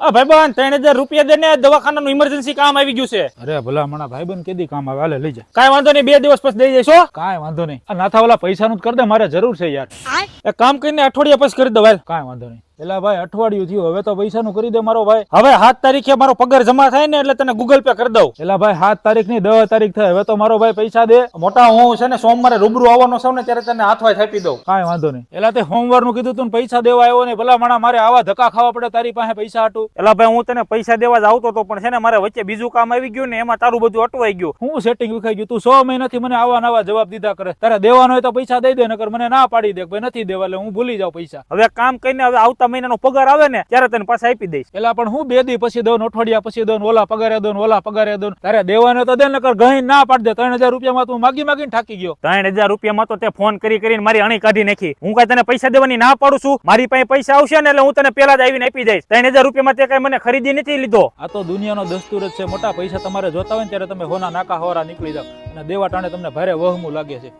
આ ભાઈબંધ ત્રણ હજાર રૂપિયા દે ને દવાખાનાનું ઇમરજન્સી કામ આવી ગયું છે. અરે ભલા મણા ભાઈબંધ કેદી કામ આવે હાલે લઈ જા. કાંઈ વાંધો નહીં બે દિવસ પછી દઈ જઈશો કાંઈ વાંધો નહીં. આ નાથા ઓલા પૈસાનું જ કર દે મારે જરૂર છે યાર. એક કામ કરીને અઠવાડિયા પછી કરી દો કાંઈ વાંધો નહીં. એલા ભાઈ, અઠવાડિયું થયું. હવે તો પૈસાનું કરી દે મારો ભાઈ. હવે સાત તારીખે મારો પગાર જમા થાય ને એટલે તને ગૂગલ પે કરી દઉં. એલા ભાઈ, સાત તારીખની દસ તારીખ થાય. હવે તો મારો ભાઈ પૈસા દે. મોટા હું છે ને સોમવારે રૂબરૂ આવવાનો છે ને ત્યારે તને હાથવાય થાપી દઉં. કાંઈ વાંધો નહીં. એલા તે સોમવારનું કીધું તું પૈસા દેવા આવ્યો ને ભલા મણા, મારે આવા ધક્કા ખાવા પડે તારી પાસે પૈસા હતું એલા ભાઈ, હું તને પૈસા દેવા જ આવતો હતો પણ છે ને મારે વચ્ચે બીજું કામ આવી ગયું ને એમાં તારું બધું અટવાઈ ગયું. હું સેટિંગ વિખાઈ ગયું. તું સો મહિનાથી મને આવા નવા જવાબ દીધા કરે. તારે દેવાનો હોય તો પૈસા દઈ દે, નકર મને ના પાડી દે ભાઈ નથી દેવા, એટલે હું ભૂલી જાઉં પૈસા. હવે કામ કરીને, હવે આવતા મહિનાનો પગાર આવે ને ત્યારે તને પાછા આપી દઈશ. એટલે પણ હું બે દી પછી દઉં ને અઠવાડિયા પછી દઉં ઓલા પગારે દઉં ઓલા પગારે દઉં તારે દેવાનો તો દે નકર ગઈ ના પાડ દે. ત્રણ હજાર રૂપિયામાં તું માગી માગીને થાકી ગયો. ત્રણ હજાર રૂપિયામાં તો તે ફોન કરી કરીને મારી અણી કાઢી નાખી. હું કઈ તને પૈસા દેવાની ના પાડું છું. મારી પાસે પૈસા આવશે ને એટલે હું તને પેલા જ આવીને આપી દઈશ. ત્રણ હજાર રૂપિયામાં તે કઈ મને ખરીદી નથી લીધો. આ તો દુનિયાનો દસ્તુર જ છે. મોટા પૈસા તમારે જોતા હોય ને ત્યારે તમે હોના નાકા હોરા નીકળી જાવ અને દેવા ટાણે તમને ભારે વહમું લાગે છે.